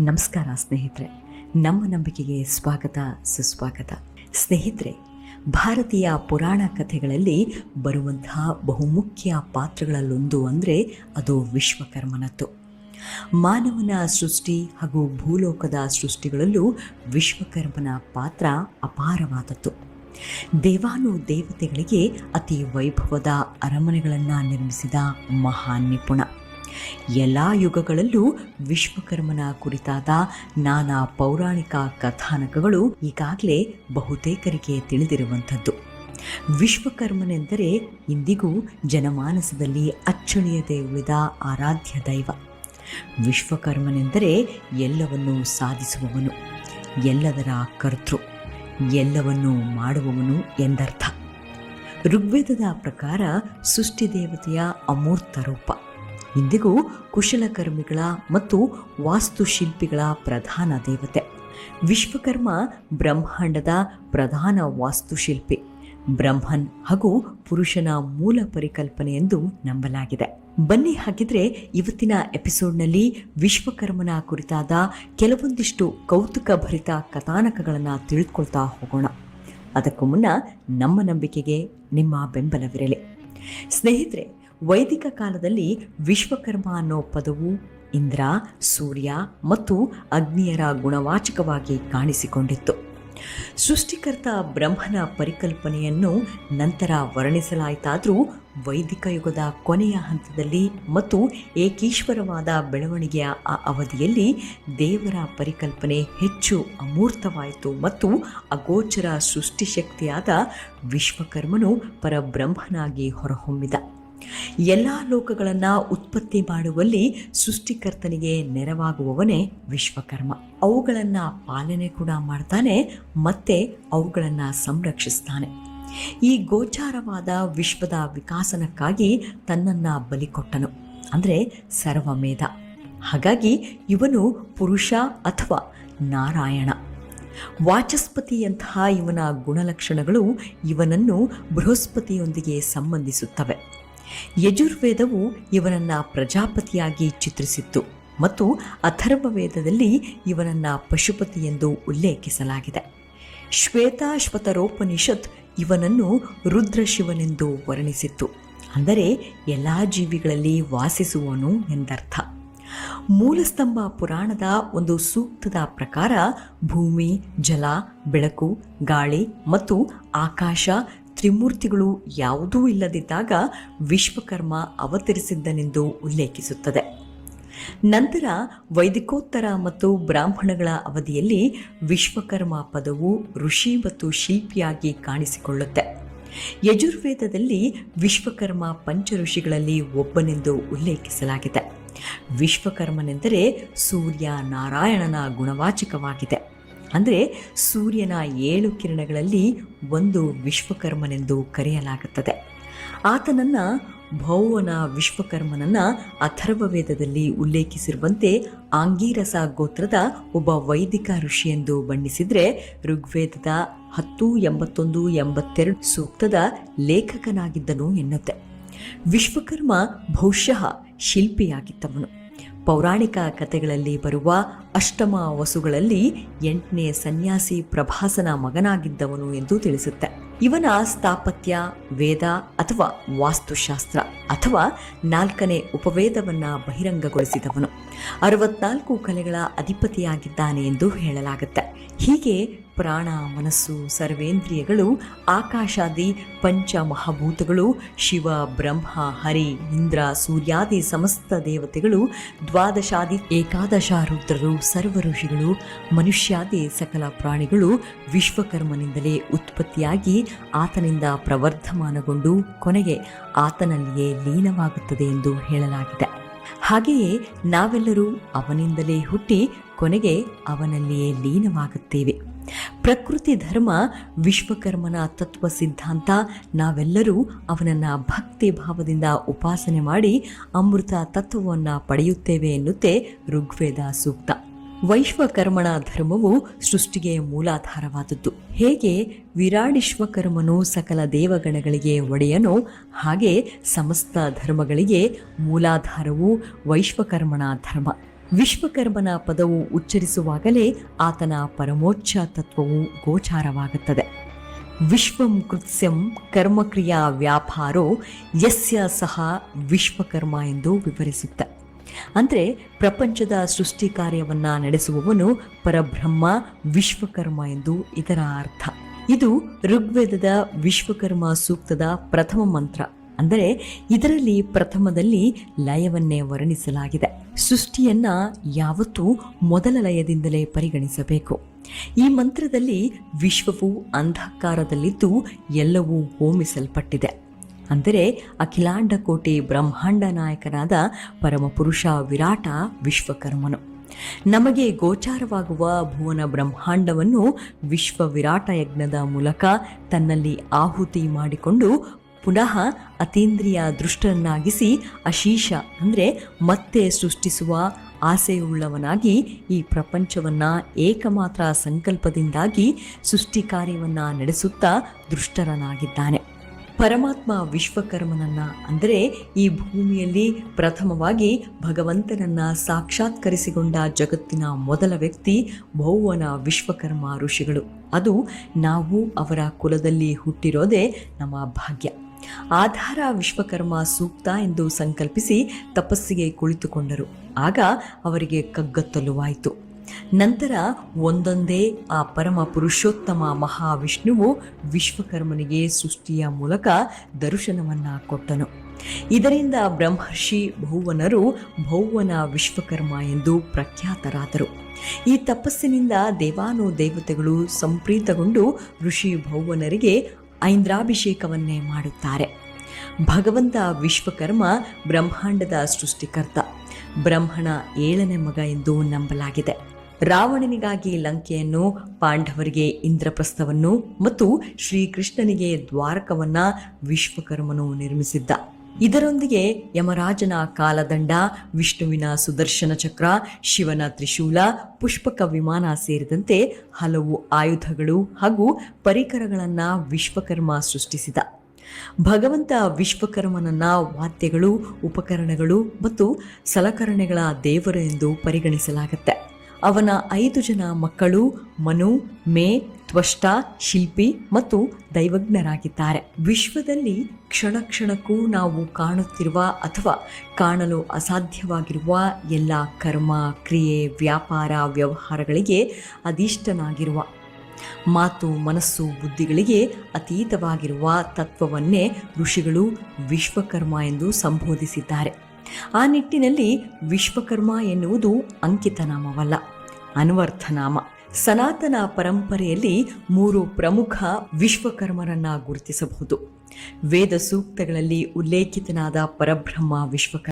ನಮಸ್ಕಾರ ಸ್ನೇಹಿತರೆ. ನಮ್ಮ ನಂಬಿಕೆಗೆ ಸ್ವಾಗತ, ಸುಸ್ವಾಗತ. ಸ್ನೇಹಿತರೆ, ಭಾರತೀಯ ಪುರಾಣ ಕಥೆಗಳಲ್ಲಿ ಬರುವಂತಹ ಬಹುಮುಖ್ಯ ಪಾತ್ರಗಳಲ್ಲೊಂದು ಅಂದರೆ ಅದು ವಿಶ್ವಕರ್ಮನದ್ದು. ಮಾನವನ ಸೃಷ್ಟಿ ಹಾಗೂ ಭೂಲೋಕದ ಸೃಷ್ಟಿಗಳಲ್ಲೂ ವಿಶ್ವಕರ್ಮನ ಪಾತ್ರ ಅಪಾರವಾದದ್ದು. ದೇವಾನು ದೇವತೆಗಳಿಗೆ ಅತಿ ವೈಭವದ ಅರಮನೆಗಳನ್ನು ನಿರ್ಮಿಸಿದ ಮಹಾನ್ ನಿಪುಣ. ಎಲ್ಲ ಯುಗಗಳಲ್ಲೂ ವಿಶ್ವಕರ್ಮನ ಕುರಿತಾದ ನಾನಾ ಪೌರಾಣಿಕ ಕಥಾನಕಗಳು ಈಗಾಗಲೇ ಬಹುತೇಕರಿಗೆ ತಿಳಿದಿರುವಂಥದ್ದು. ವಿಶ್ವಕರ್ಮನೆಂದರೆ ಇಂದಿಗೂ ಜನಮಾನಸದಲ್ಲಿ ಅಚ್ಚಳಿಯದೆ ಉಳಿದ ಆರಾಧ್ಯ ದೈವ. ವಿಶ್ವಕರ್ಮನೆಂದರೆ ಎಲ್ಲವನ್ನು ಸಾಧಿಸುವವನು, ಎಲ್ಲದರ ಕರ್ತೃ, ಎಲ್ಲವನ್ನು ಮಾಡುವವನು ಎಂದರ್ಥ. ಋಗ್ವೇದದ ಪ್ರಕಾರ ಸೃಷ್ಟಿ ದೇವತೆಯ ಅಮೂರ್ತ ರೂಪ. ಇಂದಿಗೂ ಕುಶಲಕರ್ಮಿಗಳ ಮತ್ತು ವಾಸ್ತುಶಿಲ್ಪಿಗಳ ಪ್ರಧಾನ ದೇವತೆ. ವಿಶ್ವಕರ್ಮ ಬ್ರಹ್ಮಾಂಡದ ಪ್ರಧಾನ ವಾಸ್ತುಶಿಲ್ಪಿ. ಬ್ರಹ್ಮನ್ ಹಾಗೂ ಪುರುಷನ ಮೂಲ ಪರಿಕಲ್ಪನೆ ಎಂದು ನಂಬಲಾಗಿದೆ. ಬನ್ನಿ ಹಾಗಿದ್ರೆ ಇವತ್ತಿನ ಎಪಿಸೋಡ್ನಲ್ಲಿ ವಿಶ್ವಕರ್ಮನ ಕುರಿತಾದ ಕೆಲವೊಂದಿಷ್ಟು ಕೌತುಕ ಭರಿತ ಕಥಾನಕಗಳನ್ನು ತಿಳಿದುಕೊಳ್ತಾ ಹೋಗೋಣ. ಅದಕ್ಕೂ ಮುನ್ನ ನಮ್ಮ ನಂಬಿಕೆಗೆ ನಿಮ್ಮ ಬೆಂಬಲವಿರಲಿ. ಸ್ನೇಹಿತರೆ ವೈದಿಕ ಕಾಲದಲ್ಲಿ ವಿಶ್ವಕರ್ಮ ಅನ್ನೋ ಪದವು ಇಂದ್ರ, ಸೂರ್ಯ ಮತ್ತು ಅಗ್ನಿಯರ ಗುಣವಾಚಕವಾಗಿ ಕಾಣಿಸಿಕೊಂಡಿತ್ತು. ಸೃಷ್ಟಿಕರ್ತ ಬ್ರಹ್ಮನ ಪರಿಕಲ್ಪನೆಯನ್ನು ನಂತರ ವರ್ಣಿಸಲಾಯಿತಾದರೂ ವೈದಿಕ ಯುಗದ ಕೊನೆಯ ಹಂತದಲ್ಲಿ ಮತ್ತು ಏಕೀಶ್ವರವಾದ ಬೆಳವಣಿಗೆಯ ಆ ಅವಧಿಯಲ್ಲಿ ದೇವರ ಪರಿಕಲ್ಪನೆ ಹೆಚ್ಚು ಅಮೂರ್ತವಾಯಿತು ಮತ್ತು ಅಗೋಚರ ಸೃಷ್ಟಿಶಕ್ತಿಯಾದ ವಿಶ್ವಕರ್ಮನು ಪರಬ್ರಹ್ಮನಾಗಿ ಹೊರಹೊಮ್ಮಿದ. ಎಲ್ಲ ಲೋಕಗಳನ್ನು ಉತ್ಪತ್ತಿ ಮಾಡುವಲ್ಲಿ ಸೃಷ್ಟಿಕರ್ತನಿಗೆ ನೆರವಾಗುವವನೇ ವಿಶ್ವಕರ್ಮ. ಅವುಗಳನ್ನು ಪಾಲನೆ ಕೂಡ ಮಾಡ್ತಾನೆ, ಮತ್ತೆ ಅವುಗಳನ್ನು ಸಂರಕ್ಷಿಸ್ತಾನೆ. ಈ ಗೋಚಾರವಾದ ವಿಶ್ವದ ವಿಕಾಸನಕ್ಕಾಗಿ ತನ್ನನ್ನು ಬಲಿಕೊಟ್ಟನು ಅಂದರೆ ಸರ್ವಮೇಧ. ಹಾಗಾಗಿ ಇವನು ಪುರುಷ ಅಥವಾ ನಾರಾಯಣ. ವಾಚಸ್ಪತಿಯಂತಹ ಇವನ ಗುಣಲಕ್ಷಣಗಳು ಇವನನ್ನು ಬೃಹಸ್ಪತಿಯೊಂದಿಗೆ ಸಂಬಂಧಿಸುತ್ತವೆ. ಯಜುರ್ವೇದವು ಇವನನ್ನ ಪ್ರಜಾಪತಿಯಾಗಿ ಚಿತ್ರಿಸಿತ್ತು ಮತ್ತು ಅಥರ್ವವೇದದಲ್ಲಿ ಇವನನ್ನ ಪಶುಪತಿ ಎಂದು ಉಲ್ಲೇಖಿಸಲಾಗಿದೆ. ಶ್ವೇತಾಶ್ವತರೋಪನಿಷತ್ ಇವನನ್ನು ರುದ್ರಶಿವನೆಂದು ವರ್ಣಿಸಿತ್ತು. ಅಂದರೆ ಎಲ್ಲ ಜೀವಿಗಳಲ್ಲಿ ವಾಸಿಸುವನು ಎಂದರ್ಥ. ಮೂಲಸ್ತಂಭ ಪುರಾಣದ ಒಂದು ಸೂಕ್ತದ ಪ್ರಕಾರ ಭೂಮಿ, ಜಲ, ಬೆಳಕು, ಗಾಳಿ ಮತ್ತು ಆಕಾಶ ತ್ರಿಮೂರ್ತಿಗಳು ಯಾವುದೂ ಇಲ್ಲದಿದ್ದಾಗ ವಿಶ್ವಕರ್ಮ ಅವತರಿಸಿದ್ದನೆಂದು ಉಲ್ಲೇಖಿಸುತ್ತದೆ. ನಂತರ ವೈದಿಕೋತ್ತರ ಮತ್ತು ಬ್ರಾಹ್ಮಣಗಳ ಅವಧಿಯಲ್ಲಿ ವಿಶ್ವಕರ್ಮ ಪದವು ಋಷಿ ಮತ್ತು ಶಿಲ್ಪಿಯಾಗಿ ಕಾಣಿಸಿಕೊಳ್ಳುತ್ತೆ. ಯಜುರ್ವೇದದಲ್ಲಿ ವಿಶ್ವಕರ್ಮ ಪಂಚ ಋಷಿಗಳಲ್ಲಿ ಒಬ್ಬನೆಂದು ಉಲ್ಲೇಖಿಸಲಾಗಿದೆ. ವಿಶ್ವಕರ್ಮನೆಂದರೆ ಸೂರ್ಯ ನಾರಾಯಣನ ಗುಣವಾಚಕವಾಗಿದೆ. ಅಂದರೆ ಸೂರ್ಯನ ಏಳು ಕಿರಣಗಳಲ್ಲಿ ಒಂದು ವಿಶ್ವಕರ್ಮನೆಂದು ಕರೆಯಲಾಗುತ್ತದೆ. ಆತನನ್ನು ಭೌವನ ವಿಶ್ವಕರ್ಮನನ್ನ ಅಥರ್ವವೇದದಲ್ಲಿ ಉಲ್ಲೇಖಿಸಿರುವಂತೆ ಆಂಗೀರಸ ಗೋತ್ರದ ಒಬ್ಬ ವೈದಿಕ ಋಷಿ ಎಂದು ಬಣ್ಣಿಸಿದರೆ ಋಗ್ವೇದದ ಹತ್ತು ಎಂಬತ್ತೊಂದು ಎಂಬತ್ತೆರಡು ಸೂಕ್ತದ ಲೇಖಕನಾಗಿದ್ದನು ಎನ್ನುತ್ತೆ. ವಿಶ್ವಕರ್ಮ ಬಹುಶಃ ಶಿಲ್ಪಿಯಾಗಿದ್ದವನು. ಪೌರಾಣಿಕ ಕಥೆಗಳಲ್ಲಿ ಬರುವ ಅಷ್ಟಮ ವಸುಗಳಲ್ಲಿ ಎಂಟನೇ ಸನ್ಯಾಸಿ ಪ್ರಭಾಸನ ಮಗನಾಗಿದ್ದವನು ಎಂದು ತಿಳಿಸುತ್ತೆ. ಇವನ ಸ್ಥಾಪತ್ಯ ವೇದ ಅಥವಾ ವಾಸ್ತುಶಾಸ್ತ್ರ ಅಥವಾ ನಾಲ್ಕನೇ ಉಪವೇದವನ್ನ ಬಹಿರಂಗಗೊಳಿಸಿದವನು. ಅರವತ್ನಾಲ್ಕು ಕಲೆಗಳ ಅಧಿಪತಿಯಾಗಿದ್ದಾನೆ ಎಂದು ಹೇಳಲಾಗುತ್ತೆ. ಹೀಗೆ ಪ್ರಾಣ, ಮನಸ್ಸು, ಸರ್ವೇಂದ್ರಿಯಗಳು, ಆಕಾಶಾದಿ ಪಂಚ ಮಹಾಭೂತಗಳು ಶಿವ, ಬ್ರಹ್ಮ, ಹರಿ, ಇಂದ್ರ, ಸೂರ್ಯಾದಿ ಸಮಸ್ತ ದೇವತೆಗಳು, ದ್ವಾದಶಾದಿ, ಏಕಾದಶ ರುದ್ರರು ಸರ್ವ ಋಷಿಗಳು ಮನುಷ್ಯಾದಿ ಸಕಲ ಪ್ರಾಣಿಗಳು ವಿಶ್ವಕರ್ಮನಿಂದಲೇ ಉತ್ಪತ್ತಿಯಾಗಿ ಆತನಿಂದ ಪ್ರವರ್ಧಮಾನಗೊಂಡು ಕೊನೆಗೆ ಆತನಲ್ಲಿಯೇ ಲೀನವಾಗುತ್ತದೆ ಎಂದು ಹೇಳಲಾಗಿದೆ. ಹಾಗೆಯೇ ನಾವೆಲ್ಲರೂ ಅವನಿಂದಲೇ ಹುಟ್ಟಿ ಕೊನೆಗೆ ಅವನಲ್ಲಿಯೇ ಲೀನವಾಗುತ್ತೇವೆ. ಪ್ರಕೃತಿ ಧರ್ಮ, ವಿಶ್ವಕರ್ಮನ ತತ್ವ ಸಿದ್ಧಾಂತ, ನಾವೆಲ್ಲರೂ ಅವನನ್ನು ಭಕ್ತಿ ಭಾವದಿಂದ ಉಪಾಸನೆ ಮಾಡಿ ಅಮೃತ ತತ್ವವನ್ನು ಪಡೆಯುತ್ತೇವೆ ಎನ್ನುತ್ತೆ ಋಗ್ವೇದ ಸೂಕ್ತ. ವೈಶ್ವಕರ್ಮಣ ಧರ್ಮವು ಸೃಷ್ಟಿಗೆ ಮೂಲಾಧಾರವಾದದ್ದು. ಹೇಗೆ ವಿರಾಡಿಶ್ವಕರ್ಮನು ಸಕಲ ದೇವಗಣಗಳಿಗೆ ಒಡೆಯನೋ ಹಾಗೆ ಸಮಸ್ತ ಧರ್ಮಗಳಿಗೆ ಮೂಲಾಧಾರವು ವೈಶ್ವಕರ್ಮಣ ಧರ್ಮ. ವಿಶ್ವಕರ್ಮನ ಪದವು ಉಚ್ಚರಿಸುವಾಗಲೇ ಆತನ ಪರಮೋಚ್ಚ ತತ್ವವು ಗೋಚಾರವಾಗುತ್ತದೆ. ವಿಶ್ವಂ ಕೃತ್ಸ್ಯಂ ಕರ್ಮಕ್ರಿಯಾ ವ್ಯಾಪಾರೋ ಯಸ್ಯ ಸಹ ವಿಶ್ವಕರ್ಮ ಎಂದು ವಿವರಿಸುತ್ತೆ. ಅಂದರೆ ಪ್ರಪಂಚದ ಸೃಷ್ಟಿ ಕಾರ್ಯವನ್ನು ನಡೆಸುವವನು ಪರಬ್ರಹ್ಮ, ವಿಶ್ವಕರ್ಮ ಎಂದು ಇದರ ಅರ್ಥ. ಇದು ಋಗ್ವೇದದ ವಿಶ್ವಕರ್ಮ ಸೂಕ್ತದ ಪ್ರಥಮ ಮಂತ್ರ. ಅಂದರೆ ಇದರಲ್ಲಿ ಪ್ರಥಮದಲ್ಲಿ ಲಯವನ್ನೇ ವರ್ಣಿಸಲಾಗಿದೆ. ಸೃಷ್ಟಿಯನ್ನ ಯಾವತ್ತೂ ಮೊದಲ ಲಯದಿಂದಲೇ ಪರಿಗಣಿಸಬೇಕು. ಈ ಮಂತ್ರದಲ್ಲಿ ವಿಶ್ವವು ಅಂಧಕಾರದಲ್ಲಿದ್ದು ಎಲ್ಲವೂ ಹೋಮಿಸಲ್ಪಟ್ಟಿದೆ. ಅಂದರೆ ಅಖಿಲಾಂಡ ಕೋಟಿ ಬ್ರಹ್ಮಾಂಡ ನಾಯಕನಾದ ಪರಮಪುರುಷ ವಿರಾಟ ವಿಶ್ವಕರ್ಮನು. ನಮಗೆ ಗೋಚಾರವಾಗುವ ಭುವನ ಬ್ರಹ್ಮಾಂಡವನ್ನು ವಿಶ್ವ ವಿರಾಟ ಯಜ್ಞದ ಮೂಲಕ ತನ್ನಲ್ಲಿ ಆಹುತಿ ಮಾಡಿಕೊಂಡು ಪುನಃ ಅತೀಂದ್ರಿಯ ದೃಷ್ಟರನ್ನಾಗಿಸಿ ಅಶೀಷ ಅಂದರೆ ಮತ್ತೆ ಸೃಷ್ಟಿಸುವ ಆಸೆಯುಳ್ಳವನಾಗಿ ಈ ಪ್ರಪಂಚವನ್ನ ಏಕಮಾತ್ರ ಸಂಕಲ್ಪದಿಂದಾಗಿ ಸೃಷ್ಟಿ ಕಾರ್ಯವನ್ನು ನಡೆಸುತ್ತಾ ದೃಷ್ಟರನಾಗಿದ್ದಾನೆ. ಪರಮಾತ್ಮ ವಿಶ್ವಕರ್ಮನನ್ನ ಅಂದರೆ ಈ ಭೂಮಿಯಲ್ಲಿ ಪ್ರಥಮವಾಗಿ ಭಗವಂತನನ್ನ ಸಾಕ್ಷಾತ್ಕರಿಸಿಕೊಂಡ ಜಗತ್ತಿನ ಮೊದಲ ವ್ಯಕ್ತಿ ಭೌವನ ವಿಶ್ವಕರ್ಮ ಋಷಿಗಳು. ಅದು ನಾವು ಅವರ ಕುಲದಲ್ಲಿ ಹುಟ್ಟಿರೋದೇ ನಮ್ಮ ಭಾಗ್ಯ. ಆಧಾರ ವಿಶ್ವಕರ್ಮ ಸೂಕ್ತ ಎಂದು ಸಂಕಲ್ಪಿಸಿ ತಪಸ್ಸಿಗೆ ಕುಳಿತುಕೊಂಡರು. ಆಗ ಅವರಿಗೆ ಕಗ್ಗತ್ತಲುವಾಯಿತು ನಂತರ ಒಂದೊಂದೇ ಆ ಪರಮ ಪುರುಷೋತ್ತಮ ಮಹಾವಿಷ್ಣುವು ವಿಶ್ವಕರ್ಮನಿಗೆ ಸೃಷ್ಟಿಯ ಮೂಲಕ ದರ್ಶನವನ್ನ ಕೊಟ್ಟನು. ಇದರಿಂದ ಬ್ರಹ್ಮರ್ಷಿ ಭೌವನರು ಭೌವನ ವಿಶ್ವಕರ್ಮ ಎಂದು ಪ್ರಖ್ಯಾತರಾದರು. ಈ ತಪಸ್ಸಿನಿಂದ ದೇವಾನು ದೇವತೆಗಳು ಸಂಪ್ರೀತಗೊಂಡು ಋಷಿ ಭೌವನರಿಗೆ ಐಂದ್ರಾಭಿಷೇಕವನ್ನೇ ಮಾಡುತ್ತಾರೆ. ಭಗವಂತ ವಿಶ್ವಕರ್ಮ ಬ್ರಹ್ಮಾಂಡದ ಸೃಷ್ಟಿಕರ್ತ. ಬ್ರಹ್ಮಣ ಏಳನೇ ಮಗ ಎಂದು ನಂಬಲಾಗಿದೆ. ರಾವಣನಿಗಾಗಿ ಲಂಕೆಯನ್ನು ಪಾಂಡವರಿಗೆ ಇಂದ್ರಪ್ರಸ್ಥವನ್ನು ಮತ್ತು ಶ್ರೀಕೃಷ್ಣನಿಗೆ ದ್ವಾರಕವನ್ನ ವಿಶ್ವಕರ್ಮನು ನಿರ್ಮಿಸಿದ್ದ. ಇದರೊಂದಿಗೆ ಯಮರಾಜನ ಕಾಲದಂಡ, ವಿಷ್ಣುವಿನ ಸುದರ್ಶನ ಚಕ್ರ, ಶಿವನ ತ್ರಿಶೂಲ, ಪುಷ್ಪಕ ವಿಮಾನ ಸೇರಿದಂತೆ ಹಲವು ಆಯುಧಗಳು ಹಾಗೂ ಪರಿಕರಗಳನ್ನು ವಿಶ್ವಕರ್ಮ ಸೃಷ್ಟಿಸಿದ. ಭಗವಂತ ವಿಶ್ವಕರ್ಮನನ್ನ ವಾದ್ಯಗಳು, ಉಪಕರಣಗಳು ಮತ್ತು ಸಲಕರಣೆಗಳ ದೇವರು ಎಂದು ಪರಿಗಣಿಸಲಾಗುತ್ತೆ. ಅವನ ಐದು ಜನ ಮಕ್ಕಳು, ಮನು, ಮೇ, ತ್ವಷ್ಟ, ಶಿಲ್ಪಿ ಮತ್ತು ದೈವಜ್ಞರಾಗಿದ್ದಾರೆ. ವಿಶ್ವದಲ್ಲಿ ಕ್ಷಣ ಕ್ಷಣಕ್ಕೂ ನಾವು ಕಾಣುತ್ತಿರುವ ಅಥವಾ ಕಾಣಲು ಅಸಾಧ್ಯವಾಗಿರುವ ಎಲ್ಲ ಕರ್ಮ, ಕ್ರಿಯೆ, ವ್ಯಾಪಾರ, ವ್ಯವಹಾರಗಳಿಗೆ ಅಧೀಷ್ಟನಾಗಿರುವ ಮಾತು, ಮನಸ್ಸು, ಬುದ್ಧಿಗಳಿಗೆ ಅತೀತವಾಗಿರುವ ತತ್ವವನ್ನೇ ಋಷಿಗಳು ವಿಶ್ವಕರ್ಮ ಎಂದು ಸಂಬೋಧಿಸಿದ್ದಾರೆ. ಆ ನಿಟ್ಟಿನಲ್ಲಿ ವಿಶ್ವಕರ್ಮ ಎನ್ನುವುದು ಅಂಕಿತನಾಮವಲ್ಲ. ಅನ್ವರ್ಥನಾಮ ಸನಾತನ ಪರಂಪರೆಯಲ್ಲಿ ಮೂರು ಪ್ರಮುಖ ವಿಶ್ವಕರ್ಮರನ್ನ ಗುರುತಿಸಬಹುದು. ವೇದ ಸೂಕ್ತಗಳಲ್ಲಿ ಉಲ್ಲೇಖಿತನಾದ ಪರಬ್ರಹ್ಮ ವಿಶ್ವಕರ್ಮ.